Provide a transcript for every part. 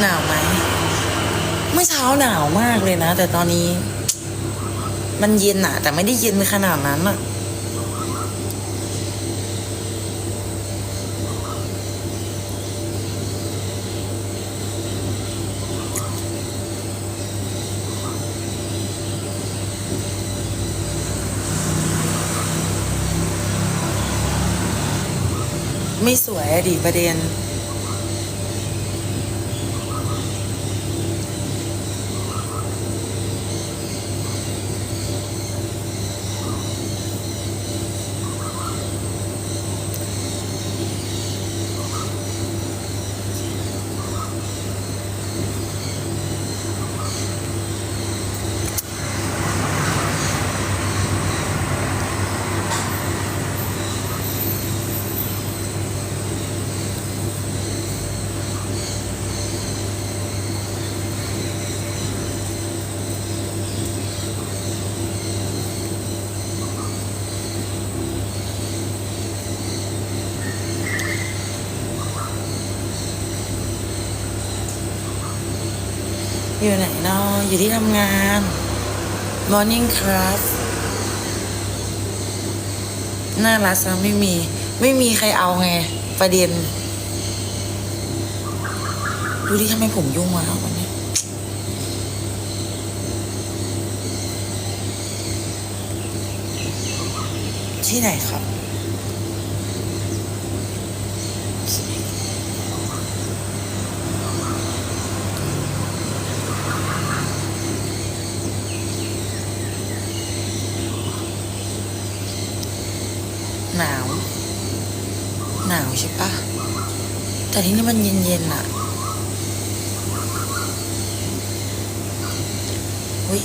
หนาวไหมเมื่อเช้าหนาวมากเลยนะ แต่ตอนนี้ มันเย็นอะแต่ไม่ได้เย็นขนาดนั้นอะไม่สวยอะดิประเด็น อยู่ไหนนาะอยู่ที่ทำงาน Morning class หน้ารัสนะไม่มี ไม่มีใครเอาไง ประเด็น ดูดิทำไมผมยุ่งวะวันนี้ที่ไหนครับ หนาว หนาวใช่ปะแต่ที่นี่มันเย็นๆอะอุ้ย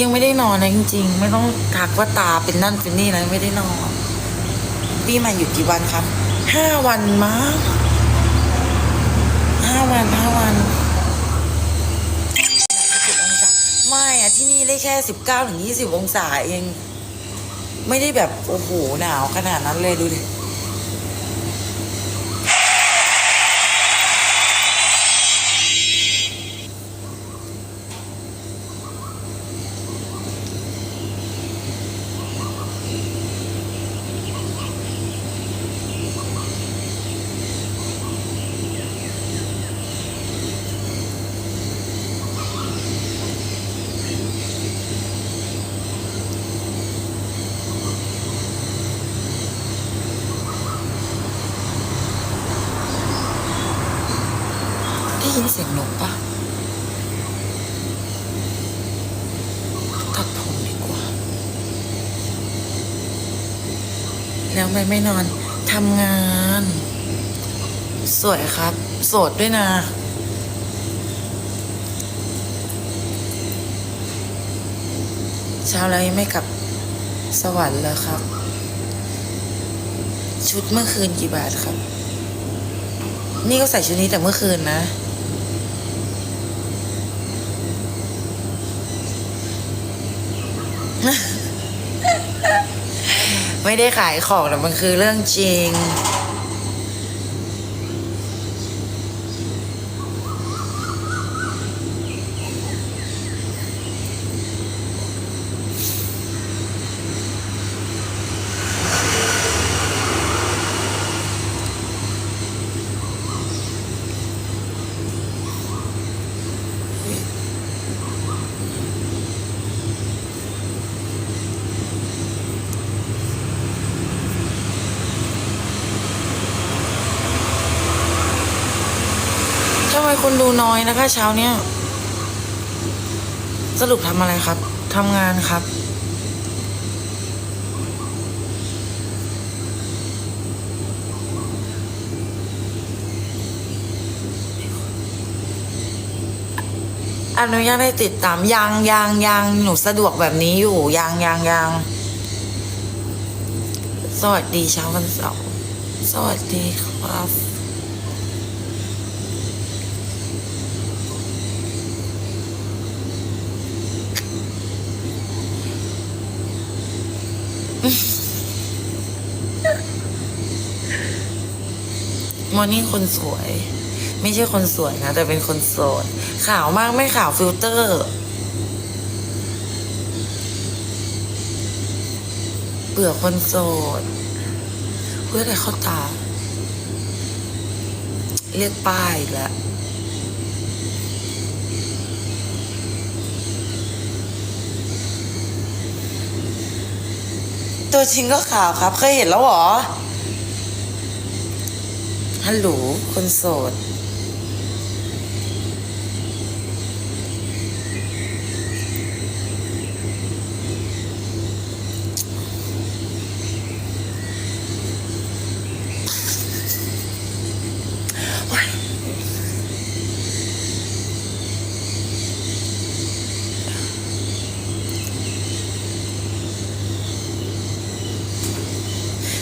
ยังไม่ได้นอนนะจริงๆ ไม่ต้องทักว่าตาเป็นนั่นเป็นนี่นะไม่ได้นอนปีใหม่หยุดกี่วันครับห้าวันมั้งห้าวันห้าวัน 10องศาไม่ อะที่นี่ได้แค่สิบเก้าถึงยี่สิบองศาเอง ไม่ได้แบบ โอ้โห หนาวขนาดนั้นเลยดูดิยินเสียงนกปะตัดผมดีกว่า แล้วไม่ไม่นอนทำงาน สวยครับ โสดด้วยนะ เช้าแล้วยังไม่กลับสวรรค์เลยครับ ชุดเมื่อคืนกี่บาทครับ นี่ก็ใส่ชุดนี้แต่เมื่อคืนนะ ไม่ได้ขายของแต่มันคือเรื่องจริง คนดูน้อยนะคะ เช้าเนี้ยสรุปทำอะไรครับทำงานครับ อนุญาตให้ติดตามยังยังยังหนูสะดวกแบบนี้อยู่ยังยังยังสวัสดีเช้าวันเสาร์สวัสดีครับ มอนี่คนสวย ไม่ใช่คนสวยนะ แต่เป็นคนโสด ขาวมากไม่ขาวฟิลเตอร์ เบื่อคนโสดเพื่ออะไรเข้าตา เรียกป้ายแล้ว ตัวจริงก็ขาวครับ เคยเห็นแล้วเหรอ ฮัลโหลคนโสด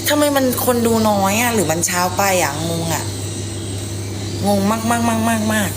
ทำไมมันคนดูน้อยอะ หรือมันเช้าไปอะงงอะ งงมากมากมากมากมาก